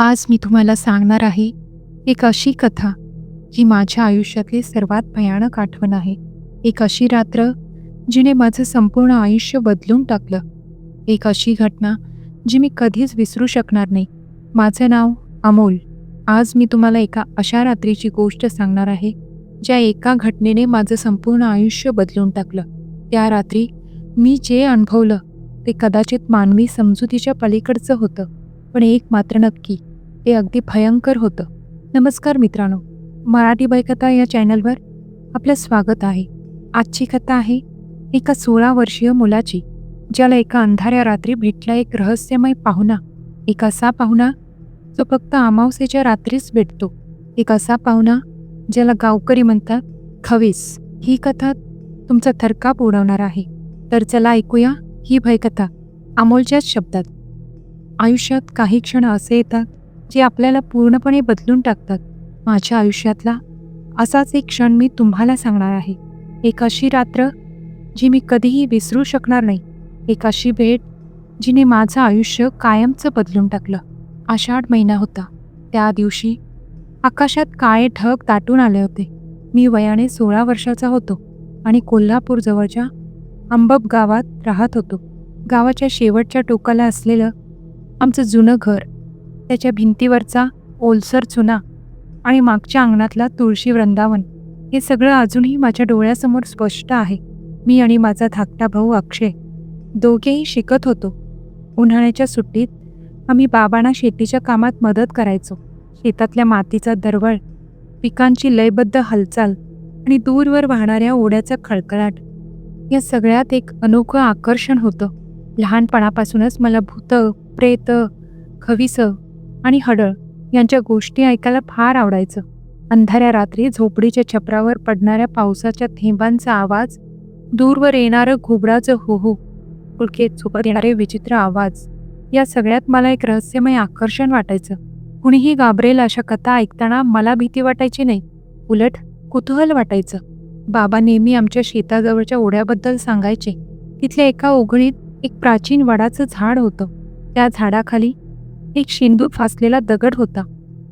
आज मी तुम्हाला सांगणार आहे एक अशी कथा जी माझ्या आयुष्यातली सर्वात भयानक आठवण आहे. एक अशी रात्र जिने माझं संपूर्ण आयुष्य बदलून टाकलं. एक अशी घटना जी मी कधीच विसरू शकणार नाही. माझं नाव अमोल. आज मी तुम्हाला एका अशा रात्रीची गोष्ट सांगणार आहे ज्या एका घटनेने माझं संपूर्ण आयुष्य बदलून टाकलं. त्या रात्री मी जे अनुभवलं ते कदाचित मानवी समजुतीच्या पलीकडचं होतं पण एक मात्र नक्की. ते अगदी भयंकर होतं. नमस्कार मित्रांनो मराठी बैकथा या चॅनलवर आपलं स्वागत आहे. आजची कथा आहे एका सोळा वर्षीय मुलाची ज्याला एका अंधाऱ्या रात्री भेटला एक रहस्यमय पाहुणा. एक असा पाहुणा जो फक्त अमावस्येच्या रात्रीच भेटतो. एक असा पाहुणा ज्याला गावकरी म्हणतात खवीस ही कथा तुमचा थरकाप उडवणार आहे. तर चला ऐकूया ही भयकथा अमोलच्याच शब्दात. आयुष्यात काही क्षण असे येतात जे आपल्याला पूर्णपणे बदलून टाकतात. माझ्या आयुष्यातला असाच एक क्षण मी तुम्हाला सांगणार आहे. एक अशी रात्र जी मी कधीही विसरू शकणार नाही. एक अशी भेट जिने माझं आयुष्य कायमचं बदलून टाकलं. आषाढ महिना होता. त्या दिवशी आकाशात काळे ढग दाटून आले होते. मी वयाने सोळा वर्षाचा होतो आणि कोल्हापूरजवळच्या अंबब गावात राहत होतो. गावाच्या शेवटच्या टोकाला असलेलं आमचं जुनं घर त्याच्या भिंतीवरचा ओलसर चुना आणि मागच्या अंगणातला तुळशी वृंदावन हे सगळं अजूनही माझ्या डोळ्यासमोर स्पष्ट आहे. मी आणि माझा धाकटा भाऊ अक्षय दोघेही शिकत होतो. उन्हाळ्याच्या सुट्टीत आम्ही बाबांना शेतीच्या कामात मदत करायचो. शेतातल्या मातीचा दरवळ पिकांची लयबद्ध हालचाल आणि दूरवर वाहणाऱ्या ओढ्याचा खळखळाट या सगळ्यात एक अनोखं आकर्षण होतं. लहानपणापासूनच मला भूत प्रेत खविसं आणि हडळ यांच्या गोष्टी ऐकायला फार आवडायचं. अंधाऱ्या रात्री झोपडीच्या छपरावर पडणाऱ्या पावसाच्या थेंबांचा आवाज दूरवर येणारं घुबडाचं हुहू पुलकेत झोपत येणारे विचित्र आवाज या सगळ्यात मला एक रहस्यमय आकर्षण वाटायचं. कुणीही घाबरेल अशा कथा ऐकताना मला भीती वाटायची नाही. उलट कुतूहल वाटायचं. बाबा नेहमी आमच्या शेताजवळच्या ओढ्याबद्दल सांगायचे. तिथल्या एका ओघळीत एक प्राचीन वडाचं झाड होतं. त्या झाडाखाली एक शेंदूर फासलेला दगड होता.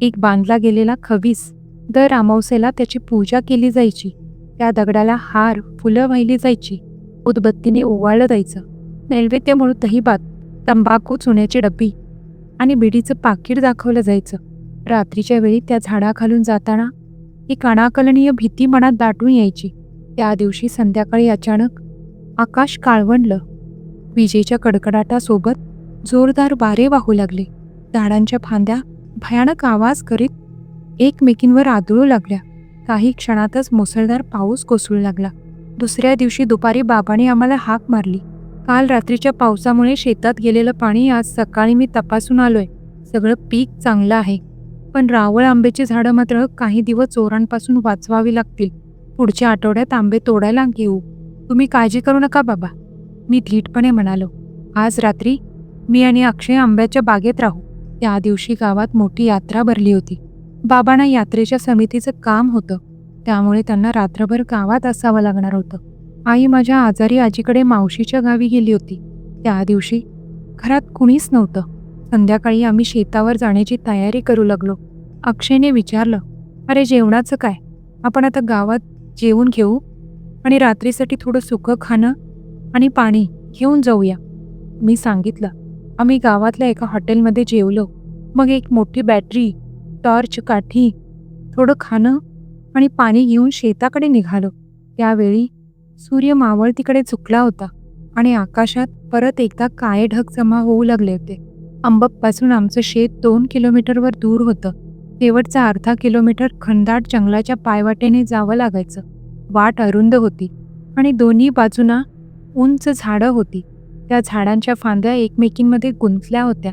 एक बांधला गेलेला खवीस. दर अमावसेला त्याची पूजा केली जायची. त्या दगडाला हार फुलं वाहिली जायची. उदबत्तीने ओवाळलं जायचं. नैवेद्य म्हणून दहीबात तंबाखू चुन्याची डब्बी आणि बिडीचं पाकिट दाखवलं जायचं. रात्रीच्या वेळी त्या झाडाखालून जाताना एक अनाकलनीय भीती मनात दाटून यायची. त्या दिवशी संध्याकाळी अचानक आकाश काळवंडलं. विजेच्या कडकडाटासोबत जोरदार वारे वाहू लागले. झाडांच्या फांद्या भयानक आवाज करीत एकमेकींवर आदळू लागल्या. काही क्षणातच मुसळधार पाऊस कोसळू लागला. दुसऱ्या दिवशी दुपारी बाबांनी आम्हाला हाक मारली. काल रात्रीच्या पावसामुळे शेतात गेलेलं पाणी आज सकाळी मी तपासून आलोय. सगळं पीक चांगलं आहे. पण रावळ आंब्याची झाडं मात्र काही दिवस चोरांपासून वाचवावी लागतील. पुढच्या आठवड्यात आंबे तोडायला घेऊ तुम्ही काळजी करू नका बाबा. मी धीटपणे म्हणालो. आज रात्री मी आणि अक्षय आंब्याच्या बागेत राहू. त्या दिवशी गावात मोठी यात्रा भरली होती. बाबांना यात्रेच्या समितीचं काम होतं. त्यामुळे त्यांना रात्रभर गावात असावं लागणार होतं. आई माझ्या आजारी आजीकडे मावशीच्या गावी गेली होती. त्या दिवशी घरात कुणीच नव्हतं. संध्याकाळी आम्ही शेतावर जाण्याची तयारी करू लागलो. अक्षयने विचारलं अरे जेवणाचं काय? आपण आता गावात जेवून घेऊ आणि रात्रीसाठी थोडं सुकं खाणं आणि पाणी घेऊन जाऊया. मी सांगितलं आम्ही गावातल्या एका हॉटेलमध्ये जेवलो. मग एक मोठी बॅटरी टॉर्च काठी थोडं खाणं आणि पाणी घेऊन शेताकडे निघालो. त्यावेळी सूर्य मावळतीकडे झुकला होता आणि आकाशात परत एकदा काळे ढग जमा होऊ लागले होते. अंबकपासून आमचं शेत दोन किलोमीटरवर दूर होतं. शेवटचा अर्धा किलोमीटर खंदाट जंगलाच्या पायवाटेने जावं लागायचं. वाट अरुंद होती आणि दोन्ही बाजूना उंच झाडं होती. त्या झाडांच्या फांद्या एकमेकींमध्ये गुंतल्या होत्या.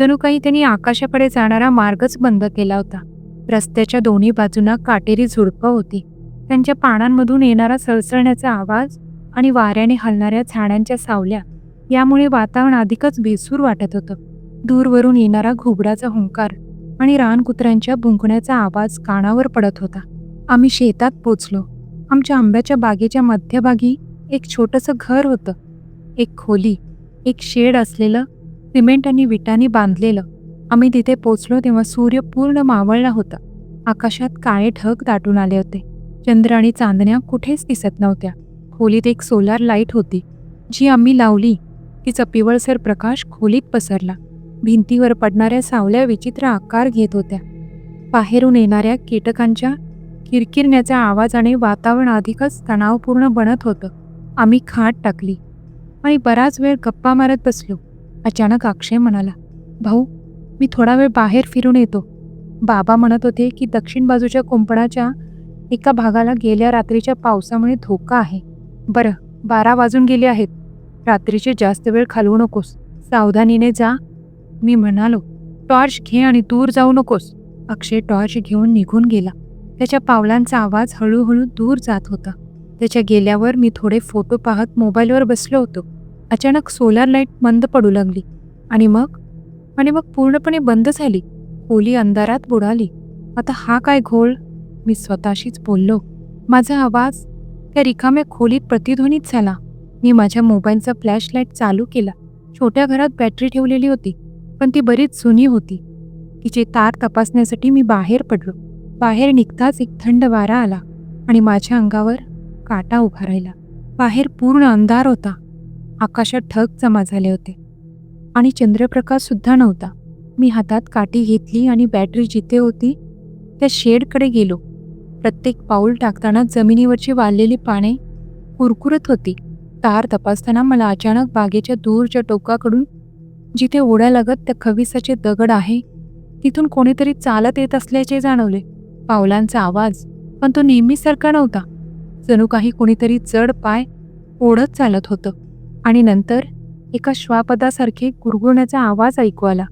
जणू काही त्यांनी आकाशाकडे जाणारा मार्गच बंद केला होता. रस्त्याच्या दोन्ही बाजूंना काटेरी झुडपं होती. त्यांच्या पानांमधून येणारा सळसळण्याचा आवाज आणि वाऱ्याने हलणाऱ्या झाडांच्या सावल्या यामुळे वातावरण अधिकच बेसूर वाटत होतं. दूरवरून येणारा घुबडाचा हुंकार आणि रानकुत्र्यांच्या भुंकण्याचा आवाज कानावर पडत होता. आम्ही शेतात पोचलो. आमच्या आंब्याच्या बागेच्या मध्यभागी एक छोटंसं घर होतं. एक खोली एक शेड असलेलं सिमेंट आणि विटांनी बांधलेलं. आम्ही तिथे पोचलो तेव्हा सूर्य पूर्ण मावळला होता. आकाशात काळे ढग दाटून आले होते. चंद्र आणि चांदण्या कुठेच दिसत नव्हत्या. खोलीत एक सोलार लाइट होती जी आम्ही लावली. तिचा पिवळसर प्रकाश खोलीत पसरला. भिंतीवर पडणाऱ्या सावल्या विचित्र आकार घेत होत्या. बाहेरून येणाऱ्या कीटकांच्या किरकिरण्याच्या आवाजाने वातावरण अधिकच तणावपूर्ण बनत होतं. आम्ही खाट टाकली. आणि बराच वेळ गप्पा मारत बसलो. अचानक अक्षय म्हणाला भाऊ मी थोडा वेळ बाहेर फिरून येतो. बाबा म्हणत होते की दक्षिण बाजूच्या कुंपणाच्या एका भागाला गेल्या रात्रीच्या पावसामुळे धोका आहे. बरं बारा वाजून गेले आहेत. रात्रीचे जास्त वेळ खालवू नकोस. सावधानीने जा. मी म्हणालो टॉर्च घे आणि दूर जाऊ नकोस. अक्षय टॉर्च घेऊन निघून गेला. त्याच्या पावलांचा आवाज हळूहळू दूर जात होता. त्याच्या गेल्यावर मी थोडे फोटो पाहत मोबाईलवर बसलो होतो. अचानक सोलार लाइट मंद पडू लागली. आणि मग? आणि मग पूर्णपणे बंद झाली. खोली अंधारात बुडाली. आता हा काय घोळ? मी स्वतःशीच बोललो. माझा आवाज त्या रिकाम्या खोलीत प्रतिध्वनित झाला. मी माझ्या मोबाईलचा फ्लॅशलाईट चालू केला. छोट्या घरात बॅटरी ठेवलेली होती पण ती बरीच जुनी होती. तिचे तार तपासण्यासाठी मी बाहेर पडलो. बाहेर निघताच एक थंड वारा आला आणि माझ्या अंगावर काटा उभा राहिला. बाहेर पूर्ण अंधार होता. आकाशात ढग जमा झाले होते. आणि चंद्रप्रकाश सुद्धा नव्हता. मी हातात काठी घेतली आणि बॅटरी जिथे होती त्या शेडकडे गेलो. प्रत्येक पाऊल टाकताना जमिनीवरची वाळलेली पाने कुरकुरत होती. तार तपासताना मला अचानक बागेच्या दूरच्या टोकाकडून जिथे ओढ्यालगत त्या खविसाचे दगड आहे तिथून कोणीतरी चालत येत असल्याचे जाणवले. पावलांचा आवाज पण तो नेहमीसारखा नव्हता. जणू काही कुणीतरी जड पाय ओढत चालत होतं. आणि नंतर एका श्वापदासारखे गुरगुरण्याचा आवाज ऐकू आला.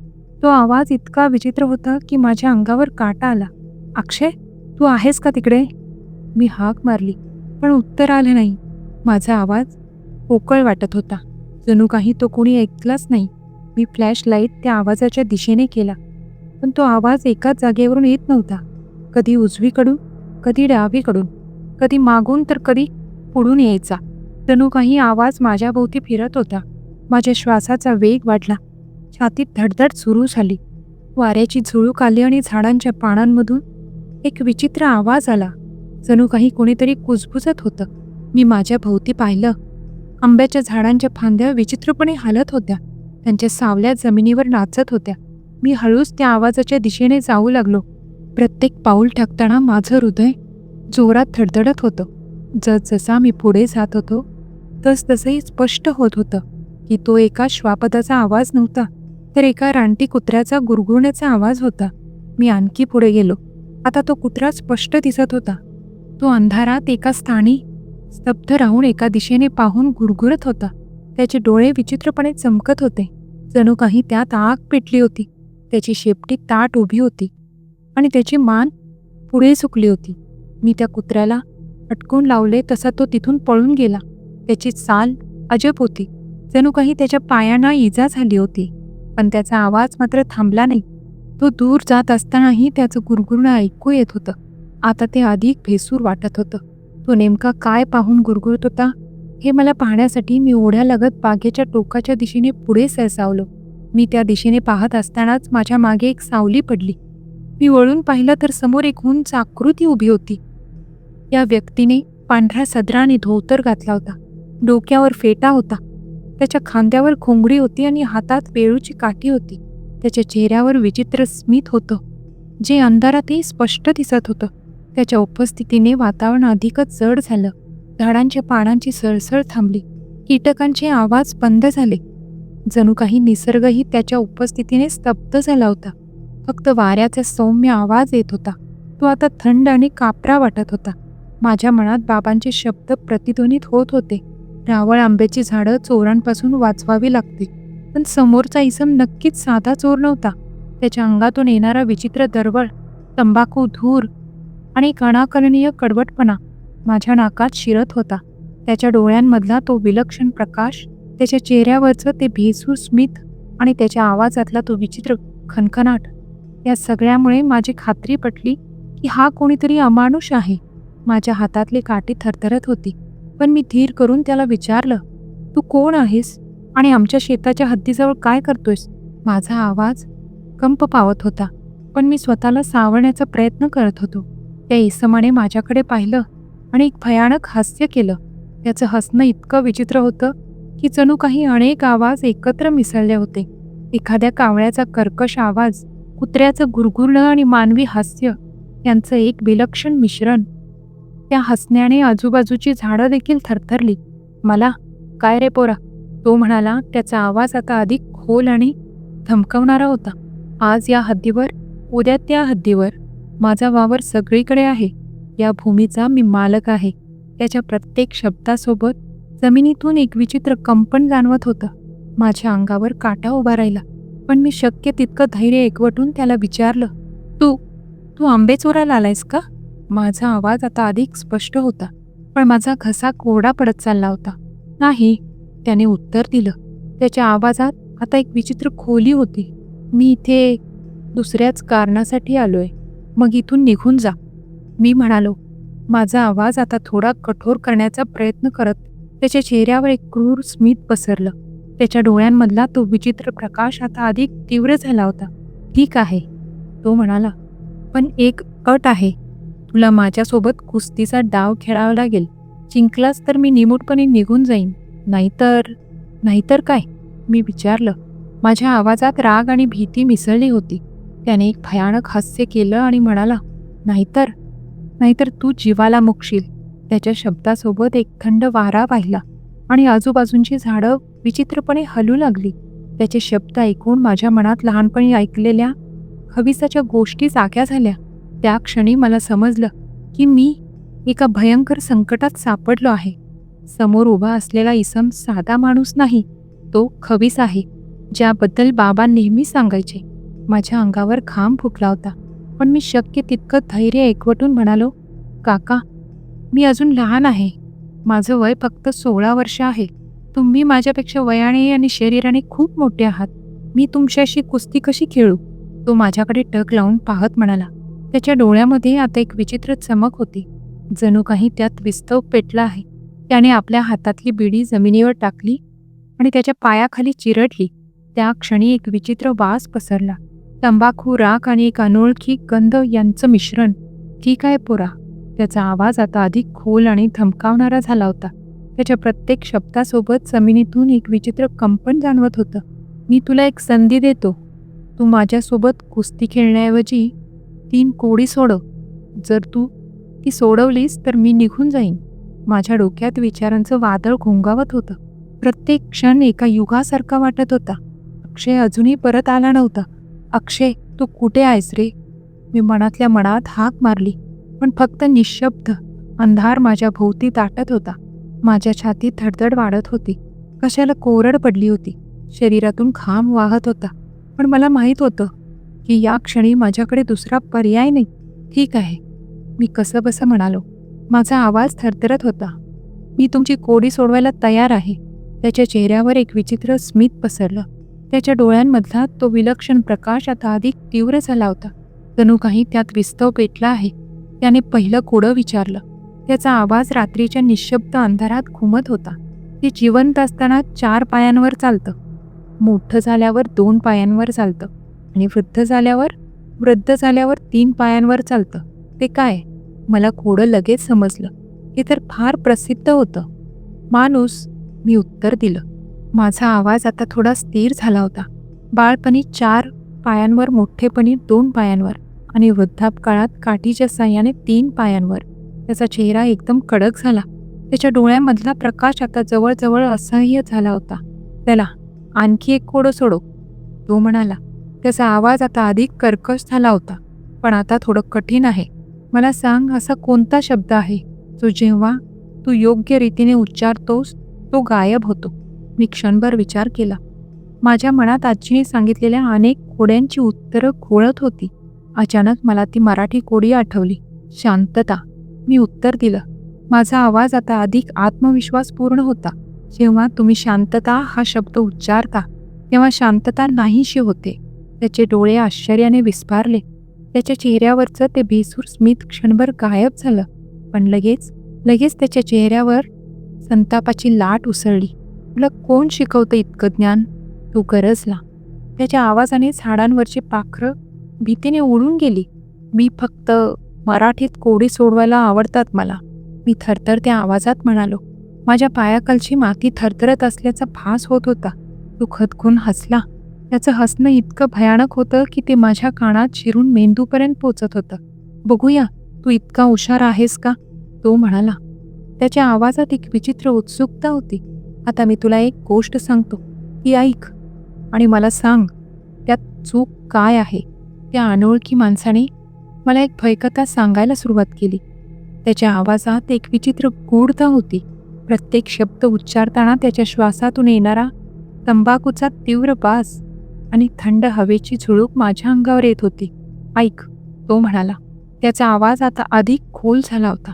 तो आवाज इतका विचित्र होता की माझ्या अंगावर काटा आला. अक्षय तू आहेस का तिकडे? मी हाक मारली पण उत्तर आले नाही. माझा आवाज पोकळ वाटत होता. जणू काही तो कोणी ऐकलाच नाही. मी फ्लॅश लाइट त्या आवाजाच्या दिशेने केला. पण तो आवाज एकाच जागेवरून येत नव्हता. कधी उजवीकडून कधी डावीकडून. कधी मागून तर कधी पुढून यायचा. जणू काही आवाज माझ्याभोवती फिरत होता. माझ्या श्वासाचा वेग वाढला. छातीत धडधड सुरू झाली. वाऱ्याची झुळूक आली आणि झाडांच्या पानांमधून एक विचित्र आवाज आला. जणू काही कोणीतरी कुजबुजत होतं. मी माझ्या भोवती पाहिलं. आंब्याच्या झाडांच्या फांद्या विचित्रपणे हालत होत्या. त्यांच्या सावल्या जमिनीवर नाचत होत्या. मी हळूच त्या आवाजाच्या दिशेने जाऊ लागलो. प्रत्येक पाऊल टाकताना माझं हृदय जोरात धडधडत होतं. जसजसा मी पुढे जात होतो तसतसंही स्पष्ट होत होतं की तो एका श्वापदाचा आवाज नव्हता तर एका रानटी कुत्र्याचा गुरगुरण्याचा आवाज होता. मी आणखी पुढे गेलो. आता तो कुत्रा स्पष्ट दिसत होता. तो अंधारात एका स्थानी स्तब्ध राहून एका दिशेने पाहून गुरगुरत होता. त्याचे डोळे विचित्रपणे चमकत होते. जणू काही त्यात आग पेटली होती. त्याची शेपटी ताट उभी होती. आणि त्याची मान पुढे सुकली होती. मी त्या कुत्र्याला अटकून लावले तसा तो तिथून पळून गेला. त्याची चाल अजब होती. जणू काही त्याच्या पायांना इजा झाली होती पण त्याचा आवाज मात्र थांबला नाही. तो दूर जात असतानाही त्याचं गुरगुरणं ऐकू येत होतं. आता ते अधिक भेसूर वाटत होतं. तो नेमका काय पाहून गुरगुरत होता हे मला पाहण्यासाठी मी ओढ्यालगत बागेच्या टोकाच्या दिशेने पुढे सरसावलो. मी त्या दिशेने पाहत असतानाच माझ्या मागे एक सावली पडली. मी वळून पाहिलं तर समोर एक उंच आकृती उभी होती. या व्यक्तीने पांढऱ्या सदरा आणि धोतर घातला होता. डोक्यावर फेटा होता. त्याच्या खांद्यावर खोंगडी होती आणि हातात वेळूची काठी होती. त्याच्या चेहऱ्यावर विचित्र स्मित होतं. जे अंधारातही स्पष्ट दिसत होतं. त्याच्या उपस्थितीने वातावरण अधिकच जड झालं. झाडांच्या पानांची सळसळ थांबली. कीटकांचे आवाज बंद झाले. जणू काही निसर्गही त्याच्या उपस्थितीने स्तब्ध झाला होता. फक्त वाऱ्याचा सौम्य आवाज येत होता. तो आता थंड आणि कापरा वाटत होता. माझ्या मनात बाबांचे शब्द प्रतिध्वनित होत होते. रावळ आंब्याची झाडं चोरांपासून वाचवावी लागते पण समोरचा इसम नक्कीच साधा चोर नव्हता. त्याच्या अंगातून येणारा विचित्र दरवळ तंबाखू धूर आणि कणाकलनीय कडवटपणा माझ्या नाकात शिरत होता. त्याच्या डोळ्यांमधला तो विलक्षण प्रकाश त्याच्या चेहऱ्यावरचं ते भेसू स्मित आणि त्याच्या आवाजातला तो विचित्र खनखनाट या सगळ्यामुळे माझी खात्री पटली की हा कोणीतरी अमानुष आहे. माझ्या हातातली काठी थरथरत होती. पण मी धीर करून त्याला विचारलं तू कोण आहेस? आणि आमच्या शेताच्या हद्दीजवळ काय करतोयस? माझा आवाज कंप पावत होता पण मी स्वतःला सावरण्याचा प्रयत्न करत होतो. त्या इसमाने माझ्याकडे पाहिलं आणि एक भयानक हास्य केलं. त्याचं हसणं इतकं विचित्र होतं की जणू काही अनेक आवाज एकत्र मिसळले होते. एखाद्या कावळ्याचा कर्कश आवाज कुत्र्याचं गुरगुरणं आणि मानवी हास्य यांचं एक विलक्षण मिश्रण त्या हसण्याने आजूबाजूची झाडं देखील थरथरली. मला काय रे पोरा तो म्हणाला. त्याचा आवाज आता अधिक खोल आणि धमकवणारा होता. आज या हद्दीवर उद्या त्या हद्दीवर. माझा वावर सगळीकडे आहे. या भूमीचा मी मालक आहे. त्याच्या प्रत्येक शब्दासोबत जमिनीतून एक विचित्र कंपन जाणवत होतं. माझ्या अंगावर काटा उभा राहिला. पण मी शक्य तितकं धैर्य एकवटून त्याला विचारलं तू तू आंबे चोरायला आलायस का? माझा आवाज आता अधिक स्पष्ट होता पण माझा घसा कोरडा पडत चालला होता. नाही त्याने उत्तर दिलं. त्याच्या आवाजात आता एक विचित्र खोली होती. मी इथे दुसऱ्याच कारणासाठी आलोय. मग इथून निघून जा. मी म्हणालो माझा आवाज आता थोडा कठोर करण्याचा प्रयत्न करत त्याच्या चेहऱ्यावर एक क्रूर स्मित पसरलं. त्याच्या डोळ्यांमधला तो विचित्र प्रकाश आता अधिक तीव्र झाला होता. ठीक आहे तो म्हणाला पण एक अट आहे. तुला माझ्यासोबत कुस्तीचा डाव खेळावा लागेल. जिंकलास तर मी निमूटपणे निघून जाईन. नाहीतर नाहीतर काय? मी विचारलं. माझ्या आवाजात राग आणि भीती मिसळली होती. त्याने एक भयानक हास्य केलं आणि म्हणाला नाहीतर नाहीतर तू जीवाला मुकशील. त्याच्या शब्दासोबत एक थंड वारा वाहिला आणि आजूबाजूंची झाडं विचित्रपणे हलू लागली. त्याचे शब्द ऐकून माझ्या मनात लहानपणी ऐकलेल्या हविसाच्या गोष्टी जाग्या झाल्या. त्या क्षणी मला समजलं की मी एका भयंकर संकटात सापडलो आहे. समोर उभा असलेला इसम साधा माणूस नाही तो खवीस आहे ज्याबद्दल बाबा नेहमी सांगायचे. माझ्या अंगावर घाम फुटला होता पण मी शक्य तितकं धैर्य एकवटून म्हणालो काका मी अजून लहान आहे. माझं वय फक्त सोळा वर्ष आहे. तुम्ही माझ्यापेक्षा वयाने आणि शरीराने खूप मोठे आहात. मी तुमच्याशी कुस्ती कशी खेळू? तो माझ्याकडे टक लावून पाहत म्हणाला त्याच्या डोळ्यामध्ये आता एक विचित्र चमक होती. जणू काही त्यात विस्तव पेटला आहे. त्याने आपल्या हातातली बिडी जमिनीवर टाकली आणि त्याच्या पायाखाली चिरडली. त्या क्षणी एक विचित्र वास पसरला. तंबाखू राख आणि एक अनोळखी गंध यांचं मिश्रण. ठीक आहे पोरा त्याचा आवाज आता अधिक खोल आणि धमकावणारा झाला होता. त्याच्या प्रत्येक शब्दासोबत जमिनीतून एक विचित्र कंपन जाणवत होतं. मी तुला एक संधी देतो. तू माझ्यासोबत कुस्ती खेळण्याऐवजी तीन कोडी सोडव जर तू ती सोडवलीस तर मी निघून जाईन. माझ्या डोक्यात विचारांचं वादळ घोंगावत होतं. प्रत्येक क्षण एका युगासारखा वाटत होता. अक्षय अजूनही परत आला नव्हता. अक्षय तू कुठे आहेस रे? मी मनातल्या मनात हाक मारली पण फक्त निशब्द. अंधार माझ्या भोवती दाटत होता. माझ्या छातीत धडधड वाढत होती. कशाला कोरड पडली होती. शरीरातून घाम वाहत होता. पण मला माहीत होतं की या क्षणी माझ्याकडे दुसरा पर्याय नाही. ठीक आहे. मी कसं बसं म्हणालो. माझा आवाज थरथरत होता. मी तुमची कोडी सोडवायला तयार आहे. त्याच्या चेहऱ्यावर एक विचित्र स्मित पसरलं. त्याच्या डोळ्यांमधला तो विलक्षण प्रकाश आता अधिक तीव्र झाला होता. जणू काही त्यात विस्तव पेटला आहे. त्याने पहिलं कोडं विचारलं. त्याचा आवाज रात्रीच्या निशब्द अंधारात घुमत होता. ते जिवंत असताना चार पायांवर चालतं. मोठं झाल्यावर दोन पायांवर चालतं. आणि वृद्ध झाल्यावर वृद्ध झाल्यावर तीन पायांवर चालतं. ते काय? मला कोडं लगेच समजलं. हे तर फार प्रसिद्ध होतं. माणूस मी उत्तर दिलं. माझा आवाज आता थोडा स्थिर झाला होता. बाळपणी चार पायांवर मोठेपणी दोन पायांवर आणि वृद्धापकाळात काठीच्या साह्याने तीन पायांवर. त्याचा चेहरा एकदम कडक झाला. त्याच्या डोळ्यामधला प्रकाश आता जवळजवळ असह्य झाला होता. त्याला आणखी एक कोडं सोडो. तो म्हणाला त्याचा आवाज आता अधिक कर्कश झाला होता. पण आता थोडं कठीण आहे. मला सांग असा कोणता शब्द आहे जो जेव्हा तू योग्य रीतीने उच्चारतोस तो गायब होतो. मी क्षणभर विचार केला. माझ्या मनात आजीने सांगितलेल्या अनेक कोड्यांची उत्तरं घोळत होती. अचानक मला ती मराठी कोडी आठवली. शांतता. मी उत्तर दिलं. माझा आवाज आता अधिक आत्मविश्वासपूर्ण होता. जेव्हा तुम्ही शांतता हा शब्द उच्चारता तेव्हा शांतता नाहीशी होते. त्याचे डोळे आश्चर्याने विस्फारले त्याच्या चेहऱ्यावरचं ते बेसूर स्मित क्षणभर गायब झालं. पण लगेच लगेच त्याच्या चेहऱ्यावर संतापाची लाट उसळली. तुला कोण शिकवतं इतकं ज्ञान? तो गरजला. त्याच्या आवाजाने झाडांवरची पाखरं भीतीने उडून गेली. मी फक्त मराठीत कोडी सोडवायला आवडतात मला. मी थरथर त्या आवाजात म्हणालो. माझ्या पायाखालची माती थरथरत असल्याचा भास होत होता. तो खदखून हसला. त्याचं हसणं इतकं भयानक होतं की ते माझ्या कानात शिरून मेंदूपर्यंत पोचत होतं. बघूया तू इतका हुशार आहेस का? तो म्हणाला. त्याच्या आवाजात एक विचित्र उत्सुकता होती. आता मी तुला एक गोष्ट सांगतो. ती ऐक आणि मला सांग त्यात चूक काय आहे? त्या अनोळखी माणसाने मला एक भयकथा सांगायला सुरुवात केली. त्याच्या आवाजात एक विचित्र गूढता होती. प्रत्येक शब्द उच्चारताना त्याच्या श्वासातून येणारा तंबाखूचा तीव्र बास आणि थंड हवेची झुळूक माझ्या अंगावर येत होती. ऐक तो म्हणाला. त्याचा आवाज आता अधिक खोल झाला होता.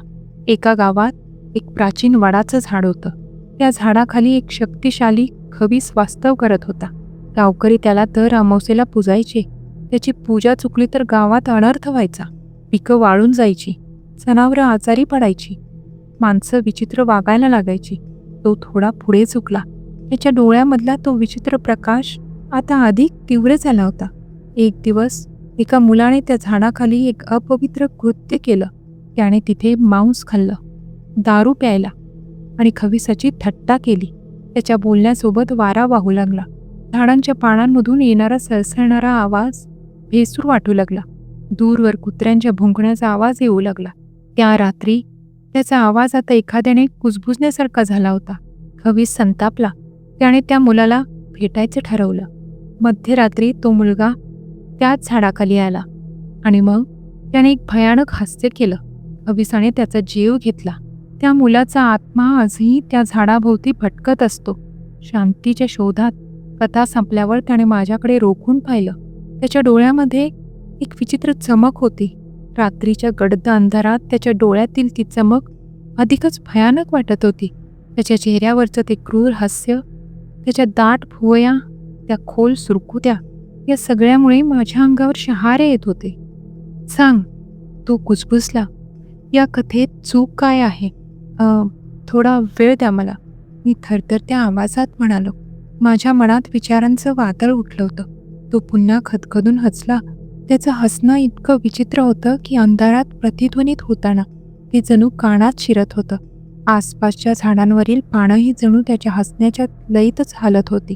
एका गावात एक प्राचीन वडाचं झाड होतं. त्या झाडाखाली एक शक्तिशाली खबीस वास्तव करत होता. गावकरी त्याला दर अमावस्येला पुजायचे. त्याची पूजा चुकली तर गावात अनर्थ व्हायचा. पिकं वाळून जायची. जनावरं आजारी पडायची. माणसं विचित्र वागायला लागायची. तो थोडा पुढे चुकला. त्याच्या डोळ्यामधला तो विचित्र प्रकाश आता अधिक तीव्र झाला होता. एक दिवस एका मुलाने त्या झाडाखाली एक अपवित्र कृत्य केलं. त्याने तिथे मांस खाल्लं दारू प्यायला आणि खविसाची थट्टा केली. त्याच्या बोलण्यासोबत वारा वाहू लागला. झाडांच्या पानांमधून येणारा सळसळणारा आवाज भेसूर वाटू लागला. दूरवर कुत्र्यांच्या भुंकण्याचा आवाज येऊ लागला. त्या रात्री त्याचा आवाज आता एखाद्याने कुजबुजण्यासारखा झाला होता. खवीस संतापला. त्याने त्या मुलाला भेटायचं ठरवलं. मध्यरात्री तो मुलगा त्याच झाडाखाली आला आणि मग त्याने एक भयानक हास्य केलं. अविसाने त्याचा जीव घेतला. त्या मुलाचा आत्मा आजही त्या झाडाभोवती भटकत असतो. शांतीच्या शोधात कथा संपल्यावर त्याने माझ्याकडे रोखून पाहिलं. त्याच्या डोळ्यामध्ये एक विचित्र चमक होती. रात्रीच्या गडद अंधारात त्याच्या डोळ्यातील ती चमक अधिकच भयानक वाटत होती. त्याच्या चेहऱ्यावरचं ते क्रूर हास्य त्याच्या दाट भुवया त्या खोल सुरकुत्या या सगळ्यामुळे माझ्या अंगावर शहारे येत होते. सांग तो कुजबुजला या कथेत चूक काय आहे? थोडा वेळ द्या मला. मी थरथरत्या आवाजात म्हणालो. माझ्या मनात विचारांचं वादळ उठलं होतं. तो पुन्हा खदखदून हसला. त्याचं हसणं इतकं विचित्र होतं की अंधारात प्रतिध्वनित होताना ते जणू कानात शिरत होतं. आसपासच्या झाडांवरील पानंही जणू त्याच्या हसण्याच्या लईतच हालत होती.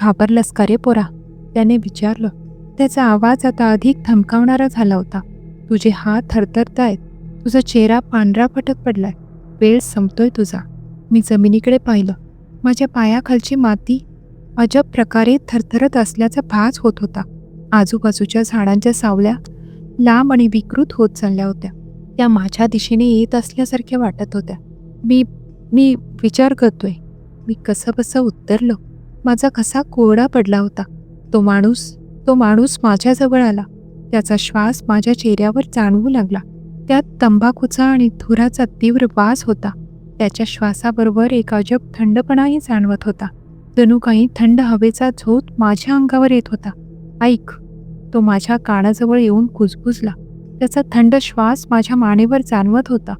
घाबरलंस का रे पोरा? त्याने विचारलं. त्याचा आवाज आता अधिक धमकावणारा झाला होता. तुझे हात आहेत. तुझा चेहरा पांढरा फटक पडलाय. वेळ संपतोय तुझा. मी जमिनीकडे पाहिलं. माझ्या पायाखालची माती अजब प्रकारे थरथरत असल्याचा भास होत होता. आजूबाजूच्या झाडांच्या सावल्या लांब आणि विकृत होत चालल्या होत्या. त्या माझ्या दिशेने येत असल्यासारख्या वाटत होत्या. मी मी विचार करतोय. मी कसं बसं उत्तरलो. माझा कसा कोरडा पडला होता. तो माणूस तो माणूस माझ्याजवळ आला. त्याचा श्वास माझ्या चेहऱ्यावर जाणवू लागला. त्यात तंबाखूचा आणि धुराचा तीव्र वास होता. त्याच्या श्वासाबरोबर एक अजब थंडपणाही जाणवत होता. जणू काही थंड हवेचा झोत माझ्या अंगावर येत होता. ऐक तो माझ्या कानाजवळ येऊन कुजबुजला. त्याचा थंड श्वास माझ्या मानेवर जाणवत होता.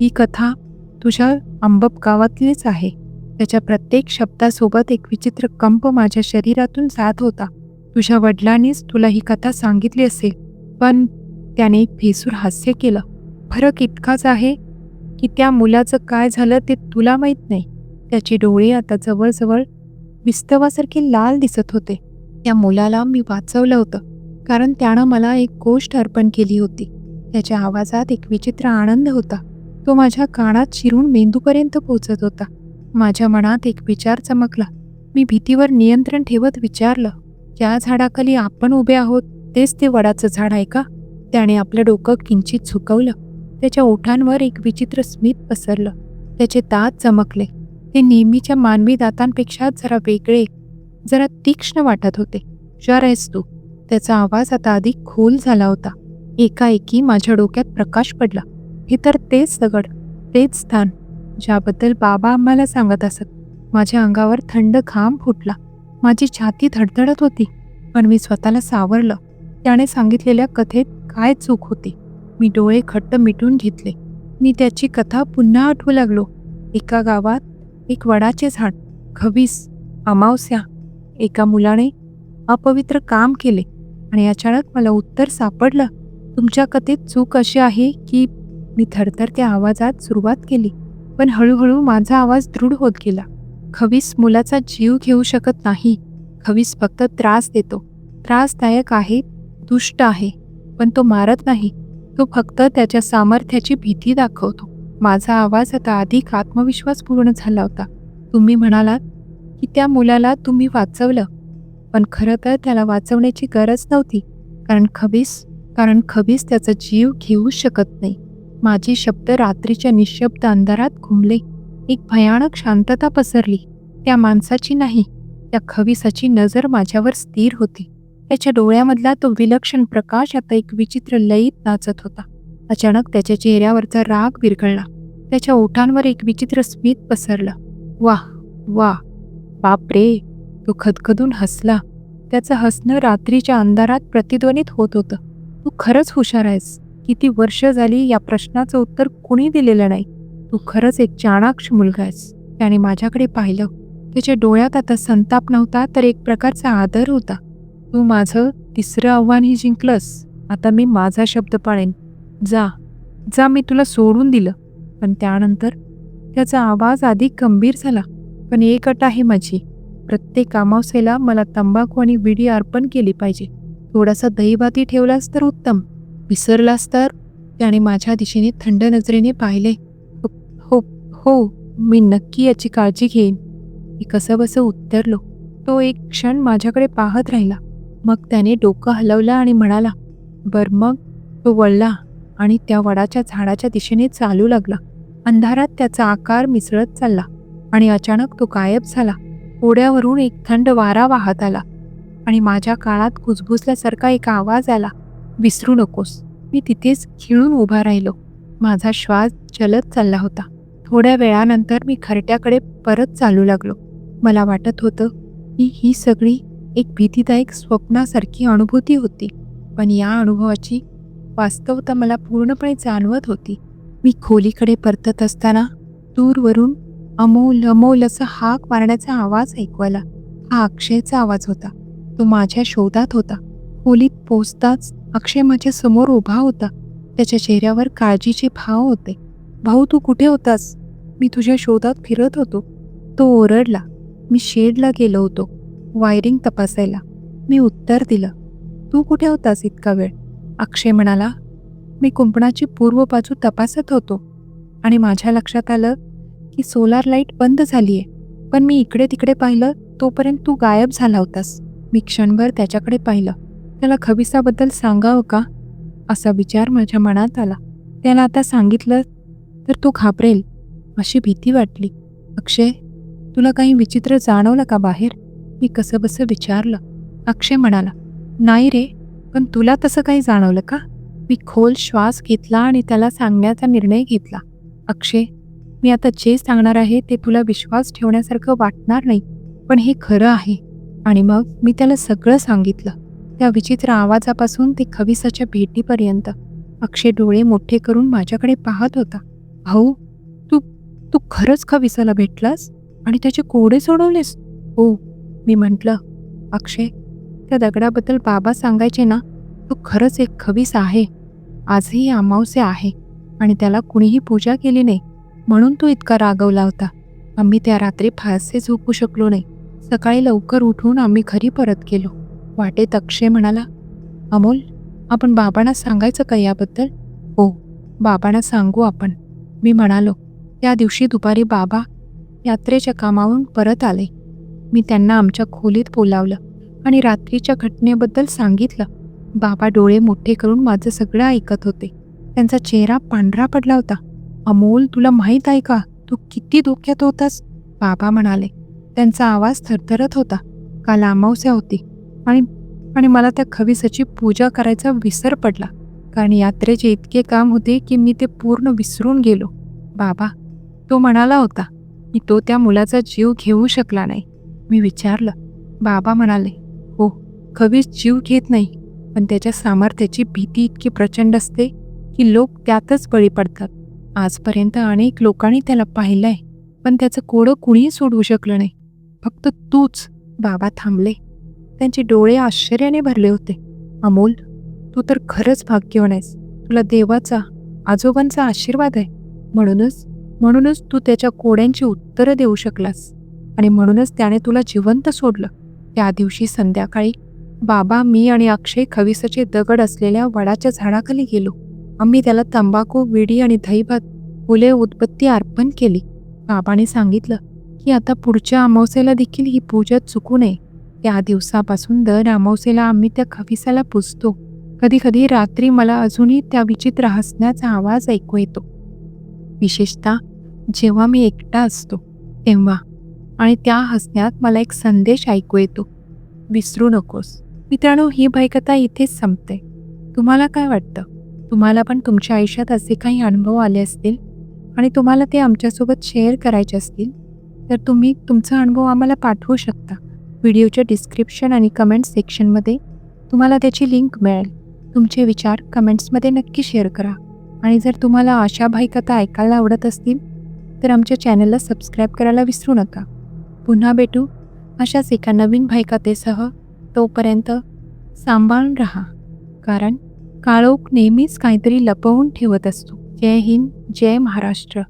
ही कथा तुझ्या अंबप गावातलीच आहे. त्याच्या प्रत्येक शब्दासोबत एक विचित्र कंप माझ्या शरीरातून जात होता. तुझ्या वडिलांनीच तुला ही कथा सांगितली असेल पण त्याने एक भेसूर हास्य केलं. फरक इतकाच आहे की त्या मुलाचं काय झालं ते तुला माहीत नाही. त्याची डोळे आता जवळजवळ विस्तवासारखे लाल दिसत होते. त्या मुलाला मी वाचवलं होतं कारण त्यानं मला एक गोष्ट अर्पण केली होती. त्याच्या आवाजात एक विचित्र आनंद होता. तो माझ्या कानात शिरून मेंदूपर्यंत पोचत होता. माझ्या मनात एक विचार चमकला. मी भीतीवर नियंत्रण ठेवत विचारलं ज्या झाडाखाली आपण उभे आहोत तेच ते वडाचं झाड आहे का? त्याने आपलं डोकं किंचित झुकवलं त्याच्या ओठांवर एक विचित्र स्मित पसरलं. त्याचे दात चमकले. ते नेहमीच्या मानवी दातांपेक्षा जरा वेगळे जरा तीक्ष्ण वाटत होते. शर आहेस तू. त्याचा आवाज आता अधिक खोल झाला होता. एकाएकी माझ्या डोक्यात प्रकाश पडला. हे तर तेच दगड तेच स्थान. ज्याबद्दल बाबा आम्हाला सांगत असत. माझ्या अंगावर थंड घाम फुटला. माझी छाती धडधडत होती पण मी स्वतःला सावरलं. त्याने सांगितलेल्या कथेत काय चूक होती? मी डोळे खट्ट मिटून घेतले. मी त्याची कथा पुन्हा आठवू लागलो. एका गावात एक वडाचे झाड खवीस अमावस्या. एका मुलाने अपवित्र काम केले आणि अचानक मला उत्तर सापडलं. तुमच्या कथेत चूक अशी आहे की मी थरथरत्या आवाजात सुरुवात केली. पण हळूहळू माझा आवाज दृढ होत गेला. खवीस मुलाचा जीव घेऊ शकत नाही. खवीस फक्त त्रास देतो. त्रासदायक आहे दुष्ट आहे पण तो मारत नाही. तो फक्त त्याच्या सामर्थ्याची भीती दाखवतो. माझा आवाज आता अधिक आत्मविश्वास पूर्ण झाला होता. तुम्ही म्हणालात की त्या मुलाला तुम्ही वाचवलं. पण खरं तर त्याला वाचवण्याची गरज नव्हती. कारण खबीस कारण खबीस त्याचा जीव घेऊ शकत नाही. माझे शब्द रात्रीच्या निशब्द अंधारात घुमले. एक भयानक शांतता पसरली. त्या माणसाची नाही त्या खविसाची नजर माझ्यावर स्थिर होती. त्याच्या डोळ्यामधला तो विलक्षण प्रकाश आता एक विचित्र लयीत नाचत होता. अचानक त्याच्या चेहऱ्यावरचा राग विरघळला. त्याच्या ओठांवर एक विचित्र स्मित पसरलं. वाह बाप बापरे तो खदखदून हसला. त्याचं हसणं रात्रीच्या अंधारात प्रतिध्वनित होत होतं. तू खरंच हुशार आहेस. किती वर्ष झाली या प्रश्नाचं उत्तर कुणी दिलेलं नाही. तू खरंच एक चाणाक्ष मुलगा आहेस. त्याने माझ्याकडे पाहिलं. त्याच्या डोळ्यात आता संताप नव्हता तर एक प्रकारचा आदर होता. तू माझं तिसरं आव्हानही जिंकलंस. आता मी माझा शब्द पाळेन. जा. जा मी तुला सोडून दिलं. पण त्यानंतर त्याचा आवाज अधिक गंभीर झाला. पण एक अट आहे माझी. प्रत्येक अमावस्येला मला तंबाखू आणि विडी अर्पण केली पाहिजे. थोडासा दहीभाती ठेवलास तर उत्तम. विसरलास तर? त्याने माझ्या दिशेने थंड नजरेने पाहिले. हो हो हो मी नक्की याची काळजी घेईन. मी कसं बसं उत्तरलो. तो एक क्षण माझ्याकडे पाहत राहिला. मग त्याने डोकं हलवलं आणि म्हणाला बर मग. तो वळला आणि त्या वडाच्या झाडाच्या दिशेने चालू लागला. अंधारात त्याचा आकार मिसळत चालला आणि अचानक तो गायब झाला. ओढ्यावरून एक थंड वारा वाहत आला आणि माझ्या काळात कुजबुजल्यासारखा एक आवाज आला. विसरू नकोस. मी तिथेच खिळून उभा राहिलो. माझा श्वास जलद चालला होता. थोड्या वेळानंतर मी खरट्याकडे परत चालू लागलो. मला वाटत होतं की ही सगळी एक भीतीदायक स्वप्नासारखी अनुभूती होती. पण या अनुभवाची वास्तवता मला पूर्णपणे जाणवत होती. मी खोलीकडे परतत असताना दूरवरून अमोल अमोल असं हाक मारण्याचा आवाज ऐकू आला. हा अक्षयचा आवाज होता. तो माझ्या शोधात होता. खोलीत पोचताच अक्षय माझ्यासमोर उभा होता. त्याच्या चेहऱ्यावर काळजीचे भाव होते. भाऊ तू कुठे होतास? मी तुझ्या शोधात फिरत होतो. तो ओरडला. मी शेडला गेलो होतो. वायरिंग तपासायला. मी उत्तर दिलं. तू कुठे होतास इतका वेळ? अक्षय म्हणाला. मी कुंपणाची पूर्व बाजू तपासत होतो. आणि माझ्या लक्षात आलं की सोलार लाइट बंद झाली आहे पण मी इकडे तिकडे पाहिलं तोपर्यंत तू गायब झाला होतास. मी क्षणभर त्याच्याकडे पाहिलं. त्याला खबिसाबद्दल सांगावं का? असा विचार माझ्या मनात आला. त्याला आता सांगितलं तर तो घाबरेल अशी भीती वाटली. अक्षय तुला काही विचित्र जाणवलं का बाहेर? मी कसं बसं विचारलं. अक्षय म्हणाला नाही रे पण तुला तसं काही जाणवलं का? मी खोल श्वास घेतला आणि त्याला सांगण्याचा निर्णय घेतला. अक्षय मी आता जे सांगणार आहे ते तुला विश्वास ठेवण्यासारखं वाटणार नाही पण हे खरं आहे. आणि मग मी त्याला सगळं सांगितलं. त्या विचित्र आवाजापासून ते खविसाच्या भेटीपर्यंत. अक्षय डोळे मोठे करून माझ्याकडे पाहत होता. भाऊ तू तू खरंच खविसाला भेटलास? आणि त्याचे कोडे सोडवलेस? हो मी म्हटलं. अक्षय त्या दगडाबद्दल बाबा सांगायचे ना तो खरंच एक खवीस आहे. आजही अमावसे आहे आणि त्याला कुणीही पूजा केली नाही म्हणून तो इतका रागवला होता. आम्ही त्या रात्री फारसे झोपू शकलो नाही. सकाळी लवकर उठून आम्ही घरी परत गेलो. वाटेत अक्षय म्हणाला अमोल आपण बाबांना सांगायचं का याबद्दल? हो बाबांना सांगू आपण. मी म्हणालो त्या दिवशी दुपारी बाबा यात्रेच्या कामावरून परत आले. मी त्यांना आमच्या खोलीत बोलावलं आणि रात्रीच्या घटनेबद्दल सांगितलं. बाबा डोळे मोठे करून माझं सगळं ऐकत होते. त्यांचा चेहरा पांढरा पडला होता. अमोल तुला माहीत आहे का? तू किती धोक्यात होतास? बाबा म्हणाले. त्यांचा आवाज थरथरत होता. काल अमावस्या होती. आणि आणि मला त्या खविसाची पूजा करायचा विसर पडला. कारण यात्रेचे इतके काम होते की मी ते पूर्ण विसरून गेलो. बाबा तो म्हणाला होता की तो त्या मुलाचा जीव घेऊ शकला नाही. मी विचारलं. बाबा म्हणाले हो खवीस जीव घेत नाही पण त्याच्या सामर्थ्याची भीती इतकी प्रचंड असते की लोक त्यातच बळी पडतात. आजपर्यंत अनेक लोकांनी त्याला पाहिलंय पण त्याचं कोडं कुणीही सोडवू शकलं नाही. फक्त तूच. बाबा थांबले. त्यांचे डोळे आश्चर्याने भरले होते. अमोल तू तर खरंच भाग्यवान आहेस तुला देवाचा आजोबांचा आशीर्वाद आहे. म्हणूनच म्हणूनच तू त्याच्या कोड्यांची उत्तरं देऊ शकलास. आणि म्हणूनच त्याने तुला जिवंत सोडलं. त्या दिवशी संध्याकाळी बाबा मी आणि अक्षय खविसाचे दगड असलेल्या वडाच्या झाडाखाली गेलो. आम्ही त्याला तंबाखू विडी आणि दहीभात फुले उत्पत्ती अर्पण केली. बाबाने सांगितलं की आता पुढच्या अमावस्येला देखील ही पूजा चुकू नये. त्या दिवसापासून दर अमावसेला आम्ही त्या खविसाला पुजतो. कधी कधी रात्री मला अजूनही त्या विचित्र हसण्याचा आवाज ऐकू येतो. विशेषतः जेव्हा मी एकटा असतो तेव्हा. आणि त्या हसण्यात मला एक संदेश ऐकू येतो. विसरू नकोस. मित्रांनो ही भयकथा इथेच संपते. तुम्हाला काय वाटतं? तुम्हाला पण तुमच्या आयुष्यात असे काही अनुभव आले असतील? आणि तुम्हाला ते आमच्यासोबत शेअर करायचे असतील? तर तुम्ही तुमचा अनुभव आम्हाला पाठवू शकता. व्हिडिओच्या डिस्क्रिप्शन आणि कमेंट सेक्शनमध्ये तुम्हाला त्याची लिंक मिळेल. तुमचे विचार कमेंट्समध्ये नक्की शेअर करा. आणि जर तुम्हाला अशा भाईकथा ऐकायला आवडत असतील तर आमच्या चॅनलला सबस्क्राईब करायला विसरू नका. पुन्हा भेटू अशाच एका नवीन भाईकथेसह तोपर्यंत सांभाळून राहा. कारण काळोख नेहमीच काहीतरी लपवून ठेवत असतो. जय हिंद जय महाराष्ट्र.